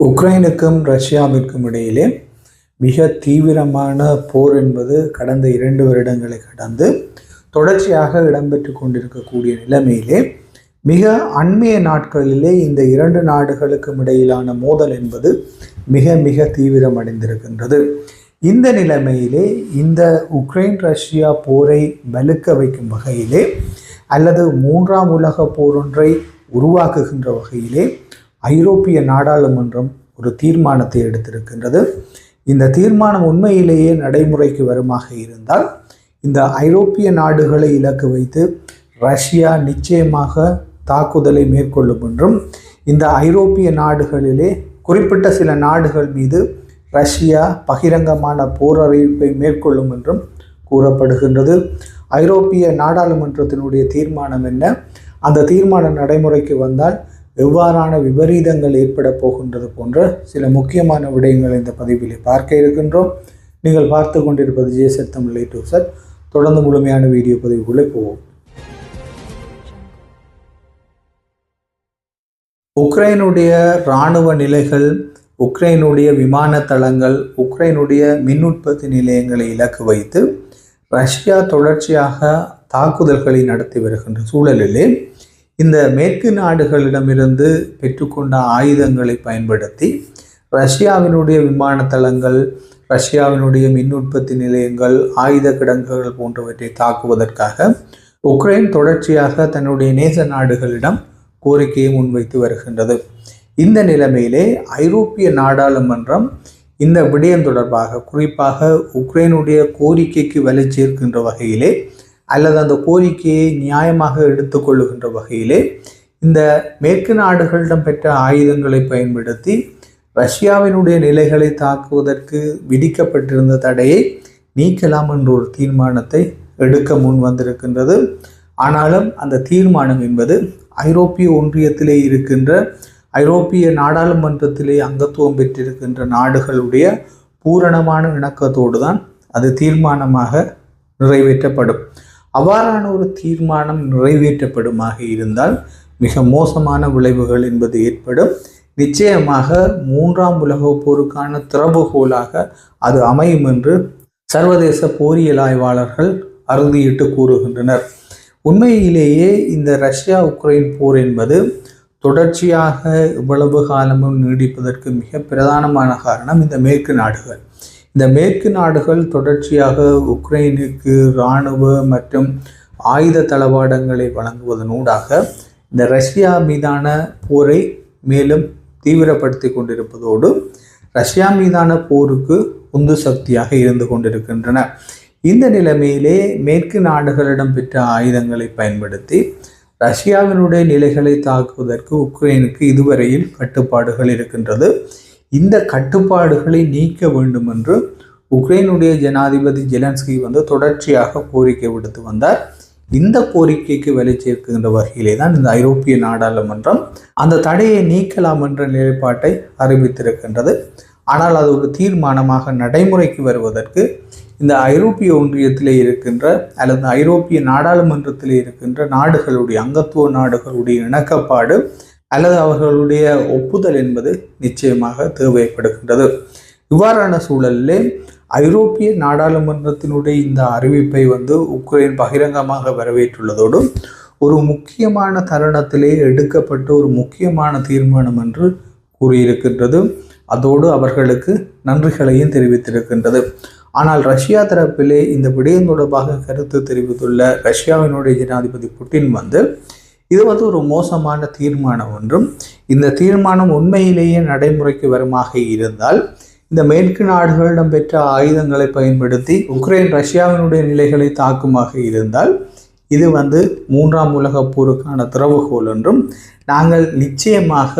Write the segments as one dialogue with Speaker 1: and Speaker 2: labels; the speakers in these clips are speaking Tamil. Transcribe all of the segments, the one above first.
Speaker 1: உக்ரைனுக்கும் ரஷ்யாவிற்கும் இடையிலே மிக தீவிரமான போர் என்பது கடந்த இரண்டு வருடங்களை கடந்து தொடர்ச்சியாக இடம்பெற்று கொண்டிருக்கக்கூடிய நிலைமையிலே மிக அண்மைய நாட்களிலே இந்த இரண்டு நாடுகளுக்கும் இடையிலான மோதல் என்பது மிக மிக தீவிரமடைந்திருக்கின்றது. இந்த நிலைமையிலே இந்த உக்ரைன் ரஷ்யா போரை வலுக்க வைக்கும் வகையிலே அல்லது மூன்றாம் உலக போர் ஒன்றை உருவாக்குகின்ற வகையிலே ஐரோப்பிய நாடாளுமன்றம் ஒரு தீர்மானத்தை எடுத்திருக்கின்றது. இந்த தீர்மானம் உண்மையிலேயே நடைமுறைக்கு வருமாக இருந்தால் இந்த ஐரோப்பிய நாடுகளை இலக்கு வைத்து ரஷ்யா நிச்சயமாக தாக்குதலை மேற்கொள்ளும் என்றும் இந்த ஐரோப்பிய நாடுகளிலே குறிப்பிட்ட சில நாடுகள் மீது ரஷ்யா பகிரங்கமான போர் அறிவிப்பை மேற்கொள்ளும் என்றும் கூறப்படுகின்றது. ஐரோப்பிய நாடாளுமன்றத்தினுடைய தீர்மானம் என்ன? அந்த தீர்மானம் நடைமுறைக்கு வந்தால் எவ்வாறான விபரீதங்கள் ஏற்பட போகின்றது போன்ற சில முக்கியமான விடயங்களை இந்த பதிவிலே பார்க்க இருக்கின்றோம். நீங்கள் பார்த்து கொண்டிருப்பது ஜேசட் தமிழ் டூ சார் தொடர்ந்து முழுமையான வீடியோ பதிவுக்குள்ளே போவோம். உக்ரைனுடைய இராணுவ நிலைகள் உக்ரைனுடைய விமான தளங்கள் உக்ரைனுடைய மின் உற்பத்தி நிலையங்களை இலக்கு வைத்து ரஷ்யா தொடர்ச்சியாக தாக்குதல்களை நடத்தி வருகின்ற சூழலிலே இந்த மேற்கு நாடுகளிடமிருந்து பெற்றுக்கொண்ட ஆயுதங்களை பயன்படுத்தி ரஷ்யாவினுடைய விமான தளங்கள் ரஷ்யாவினுடைய மின் உற்பத்தி நிலையங்கள் ஆயுத கிடங்குகள் போன்றவற்றை தாக்குவதற்காக உக்ரைன் தொடர்ச்சியாக தன்னுடைய நேச நாடுகளிடம் கோரிக்கையை முன்வைத்து வருகின்றது. இந்த நிலைமையிலே ஐரோப்பிய நாடாளுமன்றம் இந்த விடயம் தொடர்பாக குறிப்பாக உக்ரைனுடைய கோரிக்கைக்கு வலை சேர்க்கின்ற வகையிலே அல்லது அந்த கோரிக்கையை நியாயமாக எடுத்துக்கொள்ளுகின்ற வகையிலே இந்த மேற்கு நாடுகளிடம் பெற்ற ஆயுதங்களை பயன்படுத்தி ரஷ்யாவினுடைய நிலைகளை தாக்குவதற்கு விதிக்கப்பட்டிருந்த தடையை நீக்கலாம் என்ற ஒரு தீர்மானத்தை எடுக்க முன் வந்திருக்கின்றது. ஆனாலும் அந்த தீர்மானம் என்பது ஐரோப்பிய ஒன்றியத்திலே இருக்கின்ற ஐரோப்பிய நாடாளுமன்றத்திலே அங்கத்துவம் பெற்றிருக்கின்ற நாடுகளுடைய பூரணமான இணக்கத்தோடு தான் அது தீர்மானமாக நிறைவேற்றப்படும். அவ்வாறான ஒரு தீர்மானம் நிறைவேற்றப்படுமாக இருந்தால் மிக மோசமான விளைவுகள் என்பது ஏற்படும். நிச்சயமாக மூன்றாம் உலகப் போருக்கான திறவுகோலாக அது அமையும் என்று சர்வதேச போரியல் ஆய்வாளர்கள் அறுதியிட்டு கூறுகின்றனர். உண்மையிலேயே இந்த ரஷ்யா உக்ரைன் போர் என்பது தொடர்ச்சியாக இவ்வளவு காலமும் நீடிப்பதற்கு மிக பிரதானமான காரணம் இந்த மேற்கு நாடுகள். இந்த மேற்கு நாடுகள் தொடர்ச்சியாக உக்ரைனுக்கு இராணுவ மற்றும் ஆயுத தளவாடங்களை வழங்குவதனூடாக இந்த ரஷ்யா மீதான போரை மேலும் தீவிரப்படுத்தி கொண்டிருப்பதோடு ரஷ்யா மீதான போருக்கு உந்து சக்தியாக இருந்து கொண்டிருக்கின்றன. இந்த நிலைமையிலே மேற்கு நாடுகளிடம் பெற்ற ஆயுதங்களை பயன்படுத்தி ரஷ்யாவினுடைய நிலைகளை தாக்குவதற்கு உக்ரைனுக்கு இதுவரையில் கட்டுப்பாடுகள் இருக்கின்றது. இந்த கட்டுப்பாடுகளை நீக்க வேண்டும் என்று உக்ரைனுடைய ஜனாதிபதி ஜெலன்ஸ்கி வந்து தொடர்ச்சியாக கோரிக்கை விடுத்து வந்தார். இந்த கோரிக்கைக்கு வேலை சேர்க்கின்ற வகையிலே தான் இந்த ஐரோப்பிய நாடாளுமன்றம் அந்த தடையை நீக்கலாம் என்ற நிலைப்பாட்டை அறிவித்திருக்கின்றது. ஆனால் அது ஒரு தீர்மானமாக நடைமுறைக்கு வருவதற்கு இந்த ஐரோப்பிய ஒன்றியத்திலே இருக்கின்ற அல்லது ஐரோப்பிய நாடாளுமன்றத்தில் இருக்கின்ற நாடுகளுடைய அங்கத்துவ நாடுகளுடைய இணக்கப்பாடு அல்லது அவர்களுடைய ஒப்புதல் என்பது நிச்சயமாக தேவைப்படுகின்றது. இவ்வாறான சூழலிலே ஐரோப்பிய நாடாளுமன்றத்தினுடைய இந்த அறிவிப்பை வந்து உக்ரைன் பகிரங்கமாக வரவேற்றுள்ளதோடு ஒரு முக்கியமான தருணத்திலே எடுக்கப்பட்ட ஒரு முக்கியமான தீர்மானம் என்று கூறியிருக்கின்றது. அதோடு அவர்களுக்கு நன்றிகளையும் தெரிவித்திருக்கின்றது. ஆனால் ரஷ்யா தரப்பிலே இந்த விடயம் தொடர்பாக கருத்து தெரிவித்துள்ள ரஷ்யாவினுடைய ஜனாதிபதி புட்டின் வந்து இது வந்து ஒரு மோசமான தீர்மானம் ஒன்றும். இந்த தீர்மானம் உண்மையிலேயே நடைமுறைக்கு வருமாக இருந்தால் இந்த மேற்கு நாடுகளிடம் பெற்ற ஆயுதங்களை பயன்படுத்தி உக்ரைன் ரஷ்யாவினுடைய நிலைகளை தாக்குமாக இருந்தால் இது வந்து மூன்றாம் உலகப் போருக்கான திறவுகோல் என்றும் நாங்கள் நிச்சயமாக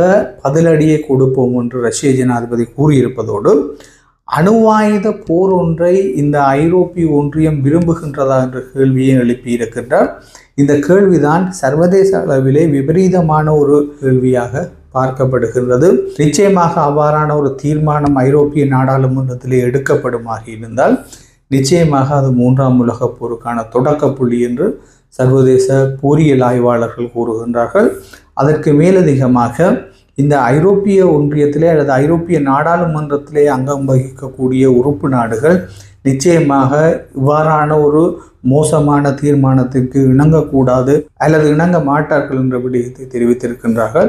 Speaker 1: பதிலடியை கொடுப்போம் என்று ரஷ்ய ஜனாதிபதி கூறியிருப்பதோடு அணுவாயுத போர் ஒன்றை இந்த ஐரோப்பிய ஒன்றியம் விரும்புகின்றதா என்ற கேள்வியை எழுப்பியிருக்கின்றார் இந்த கேள்விதான் சர்வதேச அளவிலே விபரீதமான ஒரு கேள்வியாக பார்க்கப்படுகின்றது. நிச்சயமாக அவ்வாறான ஒரு தீர்மானம் ஐரோப்பிய நாடாளுமன்றத்திலே எடுக்கப்படுமாக இருந்தால் நிச்சயமாக அது மூன்றாம் உலகப் போருக்கான தொடக்க புள்ளி என்று சர்வதேச போரியல் ஆய்வாளர்கள் கூறுகின்றார்கள். அதற்கு மேலதிகமாக இந்த ஐரோப்பிய ஒன்றியத்திலே அல்லது ஐரோப்பிய நாடாளுமன்றத்திலே அங்கம் வகிக்கக்கூடிய உறுப்பு நாடுகள் நிச்சயமாக இவ்வாறான ஒரு மோசமான தீர்மானத்திற்கு இணங்கக்கூடாது அல்லது இணங்க மாட்டார்கள் என்ற விடயத்தை தெரிவித்திருக்கின்றார்கள்.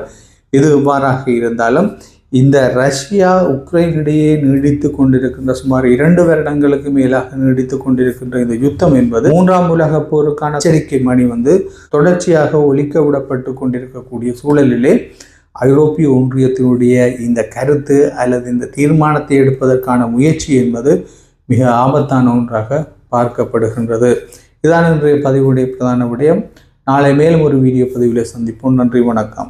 Speaker 1: இது இவ்வாறாக இருந்தாலும் இந்த ரஷ்யா உக்ரைன் இடையே நீடித்து கொண்டிருக்கின்ற சுமார் இரண்டு வருடங்களுக்கு மேலாக நீடித்து கொண்டிருக்கின்ற இந்த யுத்தம் என்பது மூன்றாம் உலக போருக்கான எச்சரிக்கை மணி வந்து தொடர்ச்சியாக ஒலிக்க விடப்பட்டு கொண்டிருக்கக்கூடிய சூழலிலே ஐரோப்பிய ஒன்றியத்தினுடைய இந்த கருத்து அல்லது இந்த தீர்மானத்தை எடுப்பதற்கான முயற்சி என்பது மிக ஆபத்தான ஒன்றாக பார்க்கப்படுகின்றது. இதான் இன்றைய பதிவுடைய பிரதான விடயம். நாளை மேலும் ஒரு வீடியோ பதிவில் சந்திப்போம். நன்றி வணக்கம்.